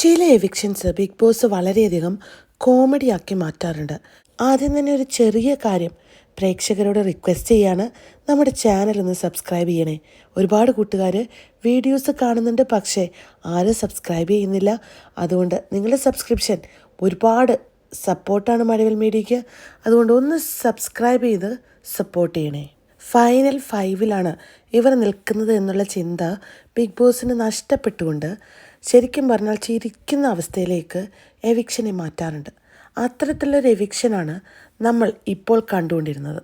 ചില evictions big boss വളരെയധികം കോമഡിയാക്കി മാറ്റാറുണ്ട്. ആദ്യം തന്നെ ഒരു ചെറിയ കാര്യം പ്രേക്ഷകരോട് റിക്വസ്റ്റ് ചെയ്യാണ്. നമ്മുടെ ചാനൽ ഒന്ന് സബ്സ്ക്രൈബ് ചെയ്യണേ. ഒരുപാട് കൂട്ടുകാർ വീഡിയോസ് കാണുന്നുണ്ട് പക്ഷേ ആരും സബ്സ്ക്രൈബ് ചെയ്യുന്നില്ല. അതുകൊണ്ട് നിങ്ങളുടെ സബ്സ്ക്രിപ്ഷൻ ഒരുപാട് സപ്പോർട്ടാണ് മഴവിൽ മീഡിയയ്ക്ക്. അതുകൊണ്ട് ഒന്ന് സബ്സ്ക്രൈബ് ചെയ്ത് സപ്പോർട്ട് ചെയ്യണേ. ഫൈനൽ ഫൈവിലാണ് ഇവർ നിൽക്കുന്നത് എന്നുള്ള ചിന്ത ബിഗ് ബോസിന് നഷ്ടപ്പെട്ടുകൊണ്ട് ശരിക്കും പറഞ്ഞാൽ ചിരിക്കുന്ന അവസ്ഥയിലേക്ക് എവിക്ഷനെ മാറ്റാറുണ്ട്. അത്തരത്തിലുള്ളൊരു എവിക്ഷനാണ് നമ്മൾ ഇപ്പോൾ കണ്ടുകൊണ്ടിരുന്നത്.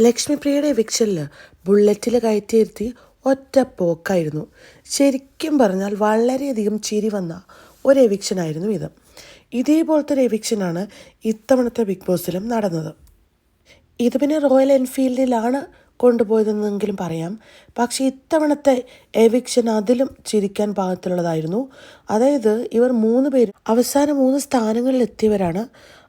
ലക്ഷ്മിപ്രിയയുടെ എവിക്ഷനിൽ ബുള്ളറ്റിൽ കയറ്റിയിരുത്തി ഒറ്റ പോക്കായിരുന്നു. ശരിക്കും പറഞ്ഞാൽ വളരെയധികം ചിരി വന്ന ഒരു എവിക്ഷനായിരുന്നു ഇത്. ഇതേപോലത്തെ ഒരു എവിക്ഷനാണ് ഇത്തവണത്തെ ബിഗ് ബോസിലും നടന്നത്. ഇത് പിന്നെ റോയൽ എൻഫീൽഡിലാണ് കൊണ്ടുപോയതെന്നെങ്കിലും പറയാം. പക്ഷേ ഇത്തവണത്തെ എവിക്ഷൻ അതിലും ചിരിക്കാൻ പാകത്തിലുള്ളതായിരുന്നു. അതായത് ഇവർ മൂന്ന് പേര് അവസാന മൂന്ന് സ്ഥാനങ്ങളിൽ എത്തിയവരാണ്.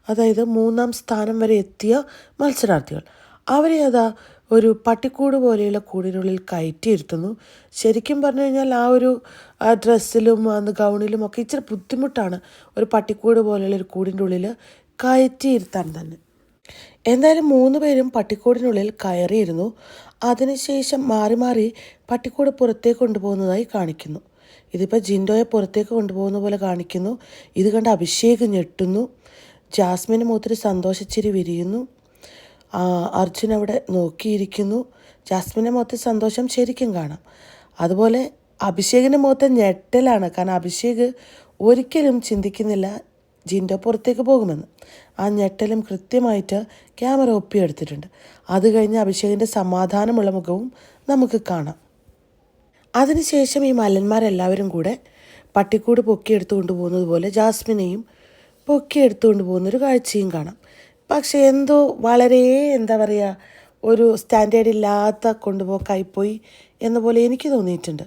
അതായത് മൂന്നാം സ്ഥാനം വരെ എത്തിയ മത്സരാർത്ഥികൾ. അവരെ അതാ ഒരു പട്ടിക്കൂട് പോലെയുള്ള കൂടിനുള്ളിൽ കയറ്റിയിരുത്തുന്നു. ശരിക്കും പറഞ്ഞു കഴിഞ്ഞാൽ ആ ഒരു ഡ്രസ്സിലും അന്ന് ഗൗണിലും ഒക്കെ ഇച്ചിരി ബുദ്ധിമുട്ടാണ് ഒരു പട്ടിക്കൂട് പോലെയുള്ള ഒരു കൂടിന്റെ ഉള്ളിൽ കയറ്റിയിരുത്താൻ തന്നെ. എന്തായാലും മൂന്ന് പേരും പട്ടിക്കൂടിനുള്ളിൽ കയറിയിരുന്നു. അതിനുശേഷം മാറി മാറി പട്ടിക്കൂട് പുറത്തേക്ക് കൊണ്ടുപോകുന്നതായി കാണിക്കുന്നു. ഇതിപ്പോൾ ജിൻഡോയെ പുറത്തേക്ക് കൊണ്ടുപോകുന്ന പോലെ കാണിക്കുന്നു. ഇത് കണ്ട് അഭിഷേക് ഞെട്ടുന്നു. ജാസ്മിന് മൂത്തൊരു സന്തോഷച്ചിരി വിരിയുന്നു. അർജുൻ അവിടെ നോക്കിയിരിക്കുന്നു. ജാസ്മിന്റെ മുഖത്ത് സന്തോഷം ശരിക്കും കാണാം. അതുപോലെ അഭിഷേകിന്റെ മുഖത്തെ ഞെട്ടലാണ്. കാരണം അഭിഷേക് ഒരിക്കലും ചിന്തിക്കുന്നില്ല ജിൻഡോ പുറത്തേക്ക് പോകുമെന്ന്. ആ ഞെട്ടലും കൃത്യമായിട്ട് ക്യാമറ ഒപ്പിയെടുത്തിട്ടുണ്ട്. അത് കഴിഞ്ഞ് അഭിഷേകിന്റെ സമാധാനമുള്ള മുഖവും നമുക്ക് കാണാം. അതിനുശേഷം ഈ മല്ലന്മാരെല്ലാവരും കൂടെ പട്ടിക്കൂട് പൊക്കിയെടുത്തു കൊണ്ടുപോകുന്നത് പോലെ ജാസ്മിനെയും പൊക്കിയെടുത്തുകൊണ്ട് പോകുന്നൊരു കാഴ്ചയും കാണാം. പക്ഷേ എന്തോ വളരെ എന്താ പറയുക ഒരു സ്റ്റാൻഡേർഡ് ഇല്ലാത്ത കൊണ്ടുപോക്കായിപ്പോയി എന്ന പോലെ എനിക്ക് തോന്നിയിട്ടുണ്ട്.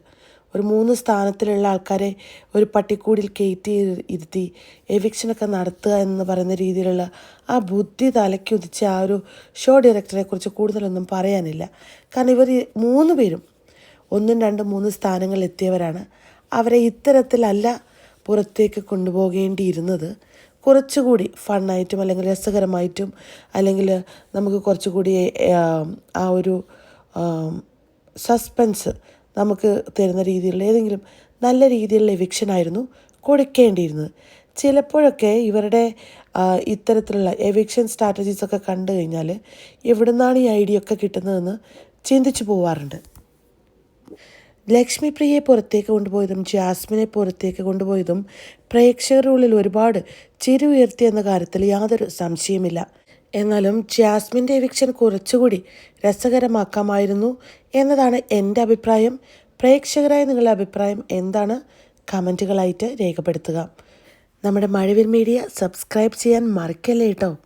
ഒരു മൂന്ന് സ്ഥാനത്തിലുള്ള ആൾക്കാരെ ഒരു പട്ടിക്കൂടിൽ കയറ്റി ഇരുത്തി എവിക്ഷനൊക്കെ നടത്തുക എന്ന് പറയുന്ന രീതിയിലുള്ള ആ ബുദ്ധി തലയ്ക്കുതിച്ച ആ ഒരു ഷോ ഡയറക്ടറെ കുറിച്ച് കൂടുതലൊന്നും പറയാനില്ല. കാരണം ഇവർ മൂന്ന് പേരും ഒന്നും രണ്ടും മൂന്ന് സ്ഥാനങ്ങളിൽ എത്തിയവരാണ്. അവരെ ഇത്തരത്തിലല്ല പുറത്തേക്ക് കൊണ്ടുപോകേണ്ടിയിരുന്നത്. കുറച്ചുകൂടി ഫണ്ണായിട്ടും അല്ലെങ്കിൽ രസകരമായിട്ടും അല്ലെങ്കിൽ നമുക്ക് കുറച്ചുകൂടി ആ ഒരു സസ്പെൻസ് നമുക്ക് തരുന്ന രീതിയിലുള്ള ഏതെങ്കിലും നല്ല രീതിയിലുള്ള എവിക്ഷനായിരുന്നു കൊടുക്കേണ്ടിയിരുന്നത്. ചിലപ്പോഴൊക്കെ ഇവരുടെ ഇത്തരത്തിലുള്ള എവിക്ഷൻ സ്ട്രാറ്റജീസൊക്കെ കണ്ടു കഴിഞ്ഞാൽ എവിടുന്നാണ് ഈ ഐഡിയ ഒക്കെ കിട്ടുന്നതെന്ന് ചിന്തിച്ചു പോവാറുണ്ട്. ലക്ഷ്മിപ്രിയയെ പുറത്തേക്ക് കൊണ്ടുപോയതും ജാസ്മിനെ പുറത്തേക്ക് കൊണ്ടുപോയതും പ്രേക്ഷകരുടെ ഉള്ളിൽ ഒരുപാട് ചിരി ഉയർത്തി എന്ന കാര്യത്തിൽ യാതൊരു സംശയമില്ല എന്നാലും ജാസ്മിന്റെ എവിക്ഷൻ കുറച്ചുകൂടി രസകരമാക്കാമായിരുന്നു എന്നതാണ് എന്റെ അഭിപ്രായം. പ്രേക്ഷകരായ നിങ്ങളുടെ അഭിപ്രായം എന്താണ്? കമന്റുകളായിട്ട് രേഖപ്പെടുത്തുക. നമ്മുടെ മഴവിൽ മീഡിയ സബ്സ്ക്രൈബ് ചെയ്യാൻ മറക്കല്ലേ കേട്ടോ?